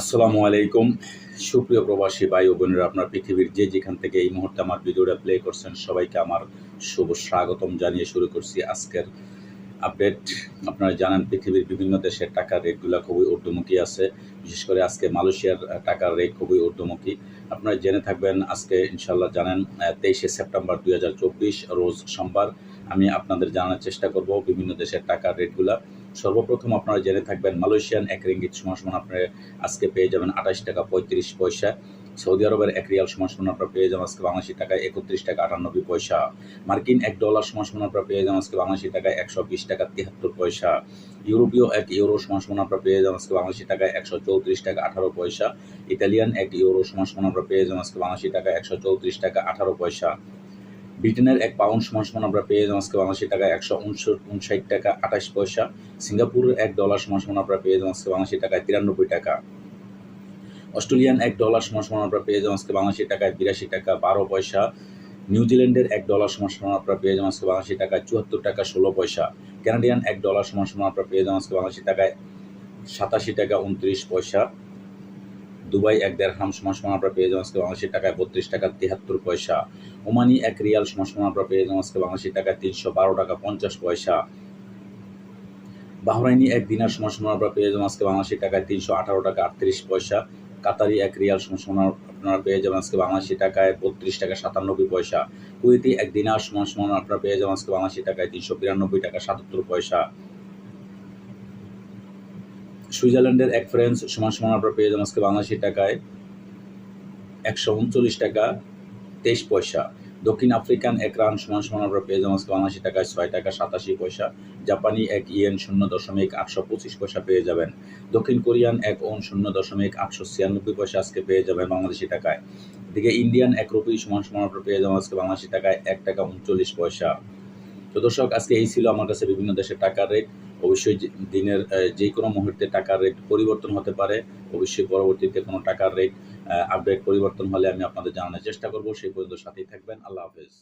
আসসালামু আলাইকুম। সুপ্রিয় প্রবাসী ভাই ও বোনেরা, আপনার পৃথিবীর যে যেখান থেকে এই মুহূর্তে আমার ভিডিওটা প্লে করছেন, সবাইকে আমার শুভ স্বাগতম জানিয়ে শুরু করছি আজকের আপডেট আপনারা জানেন, পৃথিবীর বিভিন্ন দেশের টাকার রেটগুলো খুবই ঊর্ধ্বমুখী আছে। বিশেষ করে আজকে মালয়েশিয়ার টাকার রেট খুবই ঊর্ধ্বমুখী। আপনারা জেনে থাকবেন, আজকে ইনশাল্লাহ জানেন তেইশে সেপ্টেম্বর দুই হাজার চব্বিশ, রোজ সোমবার। আমি আপনাদের জানার চেষ্টা করব বিভিন্ন দেশের টাকার রেটগুলা সর্বপ্রথম আপনারা জেনে থাকবেন, মালয়েশিয়ান এক রিঙ্গিত সমান সমান আপনারা আজকে পেয়ে যাবেন আঠাশ টাকা পঁয়ত্রিশ পয়সা। সৌদি আরবের এক রিয়াল সমান সমান আপনারা পেয়ে যাবেন আজকে বাংলাদেশি টাকায় একত্রিশ টাকা আটানব্বই পয়সা। মার্কিন এক ডলার সমান সমান আপনারা পেয়ে যাবেন আজকে বাংলাদেশি টাকায় একশো বিশ টাকা তিয়াত্তর পয়সা। ইউরোপীয় এক ইউরো সমান সমান আপনারা পেয়ে যাবেন আজকে বাংলাদেশি টাকায় একশো চৌত্রিশ টাকা আঠারো পয়সা। ইতালিয়ান এক ইউরো সমান সমান আপনারা পেয়ে যাবেন আজকে বাংলাদেশি টাকায় একশো চৌত্রিশ টাকা আঠারো পয়সা। ব্রিটেনের এক পাউন্ড সমান সমান আমরা পেয়ে আজকে বাংলাদেশি টাকায় একশো উনষাট টাকা আঠাশ পয়সা। সিঙ্গাপুরের এক ডলার সমান সমান আমরা পেয়ে আজকে বাংলাদেশি টাকায় তিরানব্বই টাকা। অস্ট্রেলিয়ান এক ডলার সমান সমান আমরা পেয়ে যাবেন আজকে বাংলাদেশি টাকায় বিরাশি টাকা বারো পয়সা। নিউজিল্যান্ডের এক ডলার সমান সমান আপনারা পেয়ে যাবেন আজকে বাংলাদেশি টাকায় চুয়াত্তর টাকা ষোলো পয়সা। কানাডিয়ান এক ডলার সমান সমান আপনারা পেয়ে যাবেন আজকে বাংলাদেশি টাকায় সাতাশি টাকা উনত্রিশ পয়সা। দুবাই এক দেড় হাম সমান সমান আপনারা পেয়ে যাবেন আজকে বাংলাদেশি টাকায় বত্রিশ টাকা তিয়াত্তর পয়সা। ওমানি এক রিয়াল সমান সমান আপনারা পেয়ে যাবেন আজকে বাংলাদেশি টাকায় তিনশো বারো টাকা পঞ্চাশ পয়সা। বাহরাইনি এক দিনার সমান সমান আপনারা পেয়ে যাবেন আজকে বাংলাদেশি টাকায় তিনশো আঠারো টাকা আটত্রিশ পয়সা। কাতারি এক রিয়াল সমান সমান আপনারা পেয়ে যাবেন আজকে বাংলাদেশি টাকায় বত্রিশ টাকা সাতানব্বই পয়সা। কুয়েতি এক দিনার সমান সমান আপনারা পেয়ে যাবেন আজকে বাংলাদেশি টাকায় তিনশো বিরানব্বই টাকা সাতাত্তর পয়সা। সুইজারল্যান্ডের এক ফ্রেন্স সমান সমান আপনারা পেয়ে যাবেন আজকে বাংলাদেশি টাকায় একশো উনচল্লিশ টাকা, তেইশ পয়সা। দক্ষিণ আফ্রিকান এক রান সমান সমান আপনারা পেয়ে যাবেন আজকে বাংলাদেশি টাকায় ছয় টাকা সাতাশি পয়সা। জাপানি এক ইয়েন শূন্য দশমিক আটশো পঁচিশ পয়সা পেয়ে যাবেন। দক্ষিণ কোরিয়ান এক ওন শূন্য দশমিক আটশো ছিয়ানব্বই পয়সা আজকে পেয়ে যাবেন বাংলাদেশি টাকায়। এদিকে ইন্ডিয়ান এক রুপি সমান সমান আপনারা পেয়ে যাবেন আজকে বাংলাদেশি টাকায় এক টাকা উনচল্লিশ পয়সা। তো দর্শক, আজকে এই ছিল আমার কাছে বিভিন্ন দেশের টাকার রেট অবশ্যই দিনের যে কোনো মুহূর্তে টাকার রেট পরিবর্তন হতে পারে। অবশ্যই পরবর্তীতে কোনো টাকার রেট আপডেট পরিবর্তন হলে আমি আপনাদের জানানোর চেষ্টা করব। সেই পর্যন্ত সাথেই থাকবেন। আল্লাহ হাফেজ।